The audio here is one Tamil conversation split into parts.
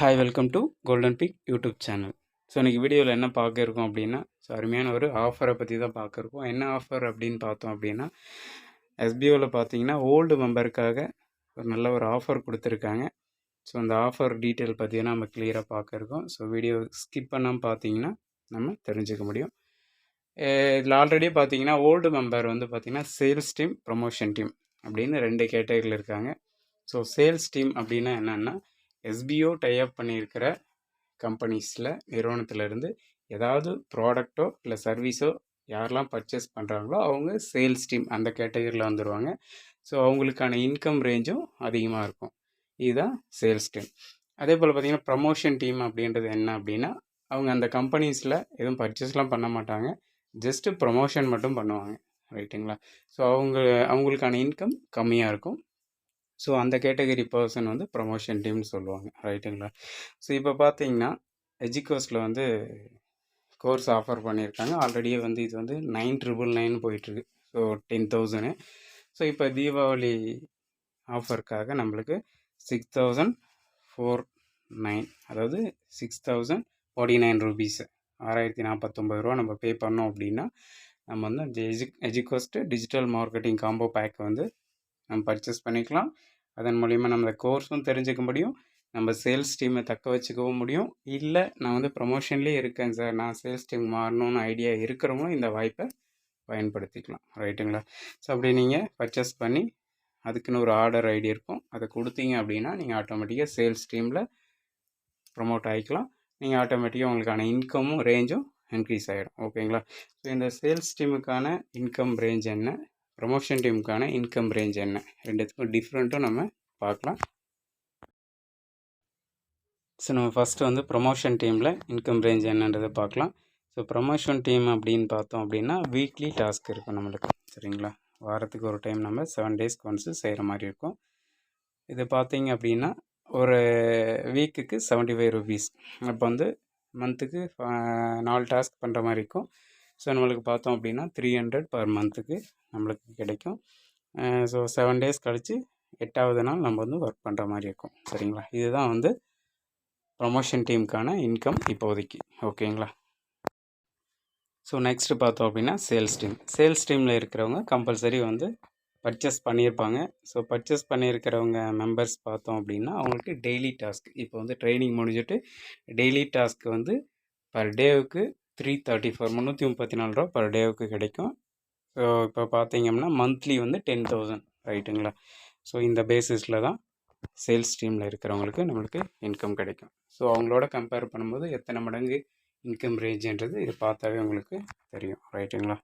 Hi welcome to golden pig YouTube channel so இன்றைக்கி வீடியோவில் என்ன பார்க்க இருக்கோம் அப்படின்னா ஸோ அருமையான ஒரு ஆஃபரை பற்றி தான் பார்க்க இருக்கோம். என்ன ஆஃபர் அப்படின்னு பார்த்தோம் அப்படின்னா எஸ்பிஓவில் பார்த்தீங்கன்னா ஓல்டு மெம்பருக்காக ஒரு நல்ல ஒரு ஆஃபர் கொடுத்துருக்காங்க. ஸோ அந்த ஆஃபர் டீட்டெயில் பற்றினா நம்ம கிளியராக பார்க்க இருக்கோம். ஸோ வீடியோ ஸ்கிப் பண்ணாமல் பார்த்தீங்கன்னா நம்ம தெரிஞ்சுக்க முடியும். இதில் ஆல்ரெடி பார்த்தீங்கன்னா ஓல்டு மெம்பர் வந்து பார்த்திங்கன்னா சேல்ஸ் டீம் ப்ரொமோஷன் டீம் அப்படின்னு ரெண்டு கேட்டகரியில் இருக்காங்க. ஸோ சேல்ஸ் டீம் அப்படின்னா என்னென்னா எஸ்பிஓ டைப் பண்ணியிருக்கிற கம்பெனிஸில் நிறுவனத்திலேருந்து ஏதாவது ப்ராடக்டோ இல்லை சர்வீஸோ யாரெல்லாம் பர்ச்சேஸ் பண்ணுறாங்களோ அவங்க சேல்ஸ் டீம் அந்த கேட்டகரியில் வந்துடுவாங்க ஸோ அவங்களுக்கான இன்கம் ரேஞ்சும் அதிகமாக இருக்கும். இதுதான் சேல்ஸ் டீம் அதே போல் பார்த்திங்கன்னா ப்ரமோஷன் டீம் அப்படின்றது என்ன அப்படின்னா அவங்க அந்த கம்பெனிஸில் எதுவும் பர்ச்சேஸ்லாம் பண்ண மாட்டாங்க. ஜஸ்ட்டு ப்ரமோஷன் மட்டும் பண்ணுவாங்க. ரைட்டுங்களா ஸோ அவங்க அவங்களுக்கான இன்கம் கம்மியாக இருக்கும். ஸோ அந்த கேட்டகரி பர்சன் வந்து ப்ரமோஷன் டீம்னு சொல்லுவாங்க. ரைட்டுங்களா ஸோ இப்போ பார்த்தீங்கன்னா எஜிகோஸில் வந்து கோர்ஸ் ஆஃபர் பண்ணியிருக்காங்க. ஆல்ரெடியே வந்து இது வந்து நைன் ட்ரிபிள் நைன் போயிட்டுருக்கு. ஸோ டென் தௌசண்ட் ஸோ இப்போ தீபாவளி ஆஃபருக்காக நம்மளுக்கு சிக்ஸ் தௌசண்ட் ஃபோர் நைன் அதாவது six thousand forty nine rupees ஆறாயிரத்தி நாற்பத்தொம்பது ரூபா நம்ம பே பண்ணோம் அப்படின்னா நம்ம வந்து அந்த எஜி எஜிகோஸ்ட்டு டிஜிட்டல் மார்க்கெட்டிங் காம்போ பேக் வந்து நம்ம பர்ச்சேஸ் பண்ணிக்கலாம். அதன் மூலிமா நம்ம கோர்ஸும் தெரிஞ்சுக்க முடியும். நம்ம சேல்ஸ் டீமை தக்க வச்சுக்கவும் முடியும். இல்லை நான் வந்து ப்ரொமோஷன்லேயே இருக்கேன் சார் நான் சேல்ஸ் டீம் மாறணும்னு ஐடியா இருக்கிறவங்களும் இந்த வாய்ப்பை பயன்படுத்திக்கலாம். ரைட்டுங்களா ஸோ அப்படி நீங்கள் பர்ச்சேஸ் பண்ணி அதுக்குன்னு ஒரு ஆர்டர் ஐடி இருக்கும். அதை கொடுத்தீங்க அப்படின்னா நீங்கள் ஆட்டோமேட்டிக்காக சேல்ஸ் டீமில் ப்ரொமோட் ஆகிக்கலாம். நீங்கள் ஆட்டோமேட்டிக்காக உங்களுக்கான இன்கமும் ரேஞ்சும் இன்க்ரீஸ் ஆகிடும் ஓகேங்களா ஸோ இந்த சேல்ஸ் டீமுக்கான இன்கம் ரேஞ்ச் என்ன? ப்ரொமோஷன் டீமுக்கான இன்கம் ரேஞ்ச் என்ன? ரெண்டுத்துக்கும் டிஃப்ரெண்ட்டும் நம்ம பார்க்கலாம். ஸோ நம்ம ஃபஸ்ட்டு வந்து ப்ரொமோஷன் டீமில் இன்கம் ரேஞ்ச் என்னன்றதை பார்க்கலாம். ஸோ ப்ரொமோஷன் டீம் அப்படின்னு பார்த்தோம் அப்படின்னா வீக்லி டாஸ்க் இருக்கும் நம்மளுக்கு. சரிங்களா? வாரத்துக்கு ஒரு டைம் நம்ம செவன் டேஸ்க்கு ஒன்ஸு செய்கிற மாதிரி இருக்கும். இது பார்த்தீங்க அப்படின்னா ஒரு வீக்குக்கு செவன்ட்டி ஃபைவ் ருபீஸ் அப்போ வந்து மந்த்துக்கு நாலு டாஸ்க் பண்ணுற மாதிரி இருக்கும். ஸோ நம்மளுக்கு பார்த்தோம் அப்படின்னா த்ரீ ஹண்ட்ரட் பர் மந்த்துக்கு நம்மளுக்கு கிடைக்கும். ஸோ செவன் டேஸ் கழித்து எட்டாவது நாள் நம்ம வந்து ஒர்க் பண்ணுற மாதிரி இருக்கும். சரிங்களா? இதுதான் வந்து ப்ரொமோஷன் டீமுக்கான இன்கம் இப்போதைக்கு. ஓகேங்களா? ஸோ நெக்ஸ்ட்டு பார்த்தோம் அப்படின்னா சேல்ஸ் டீம் சேல்ஸ் டீமில் இருக்கிறவங்க கம்பல்சரி வந்து பர்ச்சேஸ் பண்ணியிருப்பாங்க. ஸோ பர்ச்சேஸ் பண்ணியிருக்கிறவங்க மெம்பர்ஸ் பார்த்தோம் அப்படின்னா அவங்களுக்கு டெய்லி டாஸ்க் இப்போ வந்து ட்ரைனிங் முடிஞ்சுட்டு டெய்லி டாஸ்க் வந்து பர் டேவுக்கு த்ரீ தேர்ட்டி ஃபோர் முந்நூற்றி முப்பத்தி நாலு ரூபா பர் டேவுக்கு கிடைக்கும். ஸோ இப்போ பார்த்தீங்கன்னா மந்த்லி வந்து டென் தௌசண்ட் ரைட்டுங்களா ஸோ இந்த பேசிஸில் தான் சேல்ஸ் டீமில் இருக்கிறவங்களுக்கு நம்மளுக்கு இன்கம் கிடைக்கும். ஸோ அவங்களோட கம்பேர் பண்ணும்போது எத்தனை மடங்கு இன்கம் ரேஞ்சுன்றது இது பார்த்தாவே உங்களுக்கு தெரியும் ரைட்டுங்களா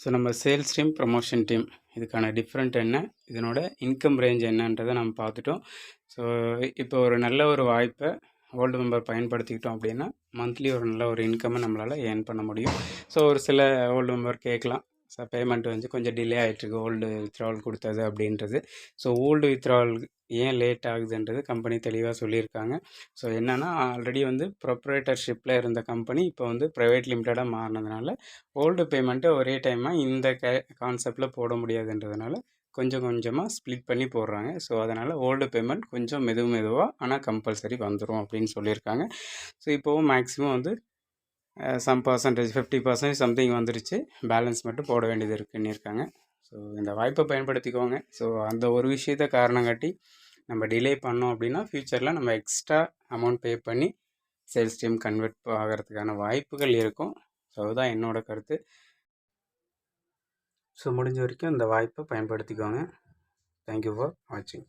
ஸோ நம்ம சேல்ஸ் டீம் ப்ரமோஷன் டீம் இதுக்கான டிஃப்ரெண்ட் என்ன? இதனோட இன்கம் ரேஞ்ச் என்னன்றதை நம்ம பார்த்துட்டோம். ஸோ இப்போ ஒரு நல்ல ஒரு வாய்ப்பை ஓல்டு மெம்பர் பயன்படுத்திக்கிட்டோம் அப்படின்னா மந்த்லி ஒரு நல்ல ஒரு இன்கம்மை நம்மளால் ஏர்ன் பண்ண முடியும். ஸோ ஒரு சில ஓல்டு மெம்பர் கேட்கலாம். சார் பேமெண்ட் வந்து கொஞ்சம் டிலே ஆகிட்டுருக்கு ஓல்டு வித்ராவல் கொடுத்தது அப்படின்றது. ஸோ ஓல்டு வித்ராவல் ஏன் லேட் ஆகுதுன்றது கம்பெனி தெளிவாக சொல்லியிருக்காங்க. ஸோ என்னென்னா ஆல்ரெடி வந்து ப்ரொப்ரேட்டர்ஷிப்பில் இருந்த கம்பெனி இப்போ வந்து ப்ரைவேட் லிமிட்டடாக மாறினதுனால ஓல்டு பேமெண்ட்டு ஒரே டைமாக இந்த க கான்செப்டில் போட முடியாதுன்றதுனால கொஞ்சம் கொஞ்சமாக ஸ்ப்ளிட் பண்ணி போடுறாங்க. ஸோ அதனால் ஓல்டு பேமெண்ட் கொஞ்சம் மெது மெதுவாக ஆனால் கம்பல்சரி வந்துடும் அப்படின்னு சொல்லியிருக்காங்க. ஸோ இப்போவும் மேக்ஸிமம் வந்து some percentage fifty percentage something வந்துருச்சு. பேலன்ஸ் மட்டும் போட வேண்டியது இருக்குன்னு இருக்காங்க. ஸோ இந்த வாய்ப்பை பயன்படுத்திக்கோங்க. ஸோ அந்த ஒரு விஷயத்த காரணம் காட்டி நம்ம டிலே பண்ணோம் அப்படின்னா ஃப்யூச்சரில் நம்ம எக்ஸ்ட்ரா அமௌண்ட் பே பண்ணி சேல்ஸ் டீம் கன்வெர்ட் ஆகிறதுக்கான வாய்ப்புகள் இருக்கும். ஸோ அதுதான் என்னோடய கருத்து. ஸோ முடிஞ்ச வரைக்கும் இந்த வாய்ப்பை பயன்படுத்திக்கோங்க. தேங்க்யூ ஃபார் வாட்சிங்